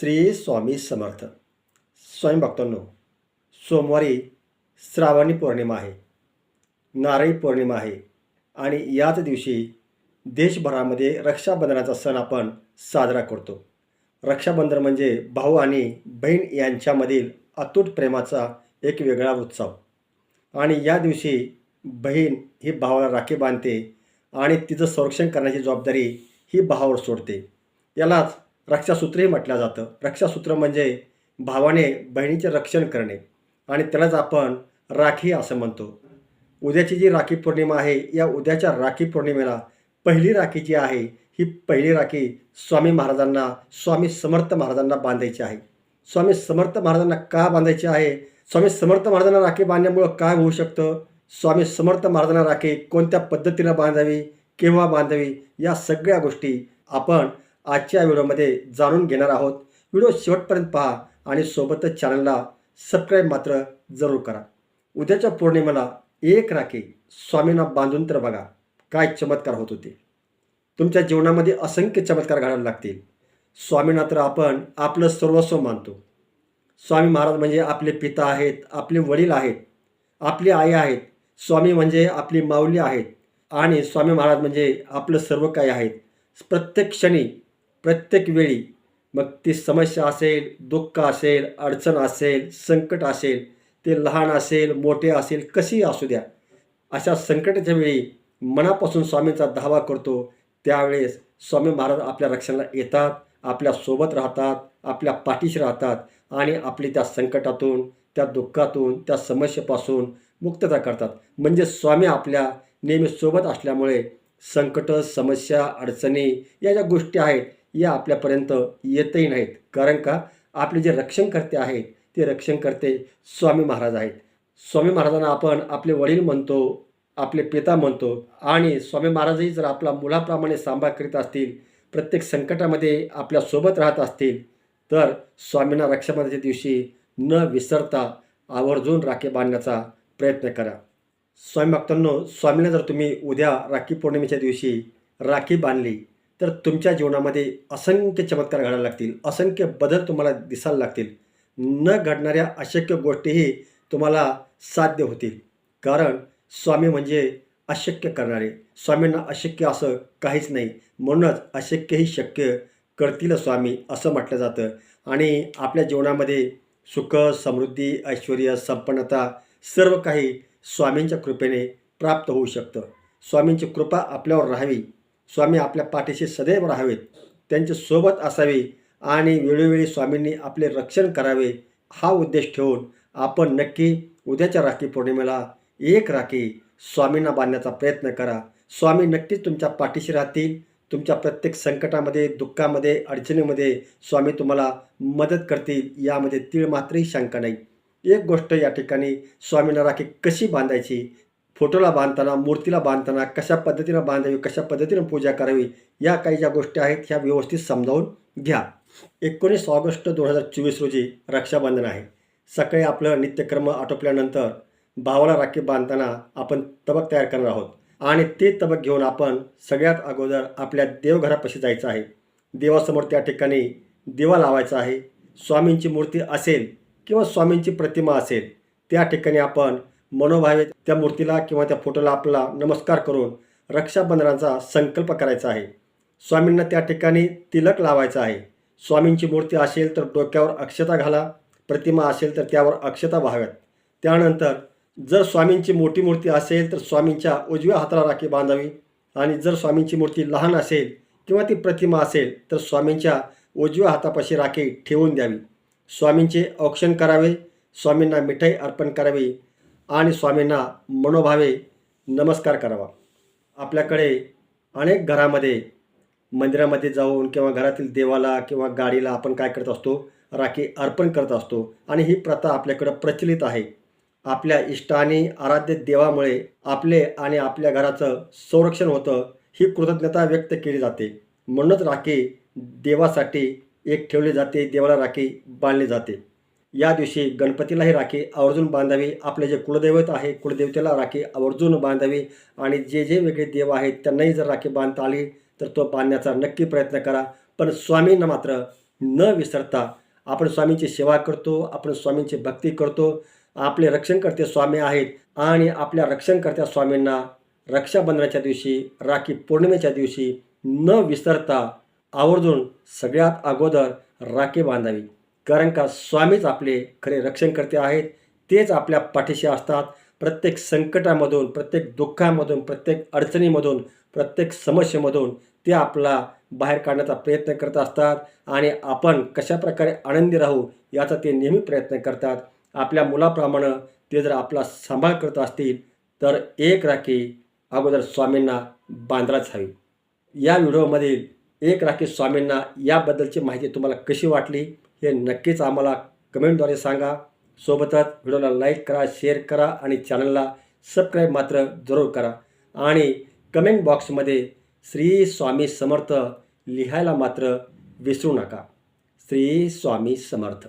श्री स्वामी समर्थ. स्वामी भक्तांनो सोमवारी श्रावणी पौर्णिमा आहे. नारळी पौर्णिमा आहे. आणि याच दिवशी देशभरामध्ये रक्षाबंधनाचा सण आपण साजरा करतो. रक्षाबंधन म्हणजे भाऊ आणि बहीण यांच्यामधील अतूट प्रेमाचा एक वेगळा उत्सव. आणि या दिवशी बहीण ही भावाला राखी बांधते आणि तिचं संरक्षण करण्याची जबाबदारी ही भावावर सोडते. यालाच रक्षासूत्रही म्हटलं जातं. रक्षासूत्र म्हणजे भावाने बहिणीचे रक्षण करणे आणि त्यालाच आपण राखी असं म्हणतो. उद्याची जी राखी पौर्णिमा आहे या उद्याच्या राखी पौर्णिमेला पहिली राखी जी आहे ही पहिली राखी स्वामी महाराजांना स्वामी समर्थ महाराजांना बांधायची आहे. स्वामी समर्थ महाराजांना का बांधायची आहे? स्वामी समर्थ महाराजांना राखी बांधण्यामुळं काय होऊ शकतं? स्वामी समर्थ महाराजांना राखी कोणत्या पद्धतीनं बांधावी केव्हा बांधावी? या सगळ्या गोष्टी आपण आजच्या व्हिडिओमध्ये जाणून घेणार आहोत. व्हिडिओ शेवटपर्यंत पहा आणि सोबतच चॅनलला सबस्क्राईब मात्र जरूर करा. उद्याच्या पौर्णिमेला एक राखी स्वामींना बांधून तर बघा काय चमत्कार होत होते. तुमच्या जीवनामध्ये असंख्य चमत्कार घडायला लागतील. स्वामींना तर आपण आपलं सर्वस्व मानतो. स्वामी महाराज म्हणजे आपले पिता आहेत आपले वडील आहेत आपली आई आहेत स्वामी म्हणजे आपली माऊली आहेत आणि स्वामी महाराज म्हणजे आपलं सर्व काही आहेत. प्रत्येक क्षणी प्रत्येक वेळी मग ती समस्या असेल दुःख असेल अडचण असेल संकट असेल ते लहान असेल मोठे असेल कशी असू द्या अशा संकटाच्या वेळी मनापासून स्वामींचा धावा करतो. त्यावेळेस स्वामी महाराज आपल्या रक्षणाला येतात आपल्यासोबत राहतात आपल्या पाठीशी राहतात आणि आपली त्या संकटातून त्या दुःखातून त्या समस्येपासून मुक्तता करतात. म्हणजे स्वामी आपल्या नेहमी सोबत असल्यामुळे संकट समस्या अडचणी या ज्या गोष्टी आहेत या आपल्यापर्यंत येतही नाहीत. कारण का? आपले जे रक्षणकर्ते आहेत ते रक्षणकर्ते स्वामी महाराज आहेत. स्वामी महाराजांना आपण आपले वडील म्हणतो आपले पिता म्हणतो आणि स्वामी महाराजही जर आपला मुलाप्रमाणे सांभाळ करीत असतील प्रत्येक संकटामध्ये आपल्यासोबत राहत असतील तर स्वामींना रक्षाबंधनाच्या दिवशी न विसरता आवर्जून राखी बांधण्याचा प्रयत्न करा. स्वामी भक्तांनो स्वामींना जर तुम्ही उद्या राखी पौर्णिमेच्या दिवशी राखी बांधली तर तुमच्या जीवनामध्ये असंख्य चमत्कार घडायला लागतील असंख्य बदल तुम्हाला दिसायला लागतील. न घडणाऱ्या अशक्य गोष्टीही तुम्हाला साध्य होतील. कारण स्वामी म्हणजे अशक्य करणारे. स्वामींना अशक्य असं काहीच नाही. म्हणूनच अशक्यही शक्य करतील स्वामी असं म्हटलं जातं. आणि आपल्या जीवनामध्ये सुख समृद्धी ऐश्वर संपन्नता सर्व काही स्वामींच्या कृपेने प्राप्त होऊ शकतं. स्वामींची कृपा आपल्यावर राहावी. स्वामी आपल्या पाठीशी सदैव राहावेत त्यांच्यासोबत असावे आणि वेळोवेळी स्वामींनी आपले रक्षण करावे हा उद्देश ठेवून आपण नक्की उद्याच्या राखी पौर्णिमेला एक राखी स्वामींना बांधण्याचा प्रयत्न करा. स्वामी नक्कीच तुमच्या पाठीशी राहतील. तुमच्या प्रत्येक संकटामध्ये दुःखामध्ये अडचणीमध्ये स्वामी तुम्हाला मदत करतील यामध्ये तीळ मात्रही शंका नाही. एक गोष्ट या ठिकाणी स्वामींना राखी कशी बांधायची फोटोला बांधताना मूर्तीला बांधताना कशा पद्धतीनं बांधावी कशा पद्धतीनं पूजा करावी या काही ज्या गोष्टी आहेत ह्या व्यवस्थित समजावून घ्या. एकोणीस ऑगस्ट दोन हजार चोवीस रोजी रक्षाबंधन आहे. सकाळी आपलं नित्यक्रम आटोपल्यानंतर भावाला राखी बांधताना आपण तबक तयार करणार आहोत. आणि ते तबक घेऊन आपण सगळ्यात अगोदर आपल्या देवघरापाशी जायचं आहे. देवासमोर त्या ठिकाणी दिवा लावायचा आहे. स्वामींची मूर्ती असेल किंवा स्वामींची प्रतिमा असेल त्या ठिकाणी आपण मनोभावे त्या मूर्तीला किंवा त्या फोटोला आपला नमस्कार करून रक्षाबंधनाचा संकल्प करायचा आहे. स्वामींना त्या ठिकाणी तिलक लावायचा आहे. स्वामींची मूर्ती असेल तर डोक्यावर अक्षता घाला प्रतिमा असेल तर त्यावर अक्षता व्हाव्यात. त्यानंतर जर स्वामींची मोठी मूर्ती असेल तर स्वामींच्या उजव्या हाताला राखी बांधावी आणि जर स्वामींची मूर्ती लहान असेल किंवा ती प्रतिमा असेल तर स्वामींच्या उजव्या हातापाशी राखी ठेवून द्यावी. स्वामींचे औक्षण करावे स्वामींना मिठाई अर्पण करावी आणि स्वामींना मनोभावे नमस्कार करावा. आपल्याकडे अनेक घरामध्ये मंदिरामध्ये जाऊन किंवा घरातील देवाला किंवा गाडीला आपण काय करत असतो? राखी अर्पण करत असतो. आणि ही प्रथा आपल्याकडं प्रचलित आहे. आपल्या इष्ट आणि आराध्य देवामुळे आपले आणि आपल्या घराचं संरक्षण होतं ही कृतज्ञता व्यक्त केली जाते. म्हणूनच राखी देवासाठी एक ठेवली जाते देवाला राखी बांधली जाते. या दिवशी गणपतीलाही राखी आवर्जून बांधावी. आपले जे कुलदैवत आहे कुलदेवतेला राखी आवर्जून बांधावी. आणि जे जे वेगळे देव आहेत त्यांनाही जर राखी बांधता आली तर तो बांधण्याचा नक्की प्रयत्न करा. पण स्वामींना मात्र न विसरता आपण स्वामींची सेवा करतो आपण स्वामींची भक्ती करतो. आपले रक्षणकर्ते स्वामी आहेत आणि आपल्या रक्षणकर्त्या स्वामींना रक्षाबंधनाच्या दिवशी राखी पौर्णिमेच्या दिवशी न विसरता आवर्जून सगळ्यात अगोदर राखी बांधावी. कारण का स्वामीच आपले खरे रक्षणकर्ते आहेत तेच आपल्या पाठीशी असतात. प्रत्येक संकटामधून प्रत्येक दुःखामधून प्रत्येक अडचणीमधून प्रत्येक समस्येमधून ते आपला बाहेर काढण्याचा प्रयत्न करत असतात आणि आपण कशाप्रकारे आनंदी राहू याचा ते नेहमी प्रयत्न करतात. आपल्या मुलाप्रमाणे ते जर आपला सांभाळ करत असतील तर एक राखी अगोदर स्वामींना बांधलाच हवी. या व्हिडिओमधील एक राखी स्वामींना याबद्दलची माहिती तुम्हाला कशी वाटली? हे नक्कीच आम्हाला कमेंटद्वारे सांगा. सोबतच व्हिडिओला लाईक करा शेअर करा आणि चॅनलला सबस्क्राईब मात्र जरूर करा. आणि कमेंट बॉक्समध्ये श्री स्वामी समर्थ लिहायला मात्र विसरू नका. श्री स्वामी समर्थ.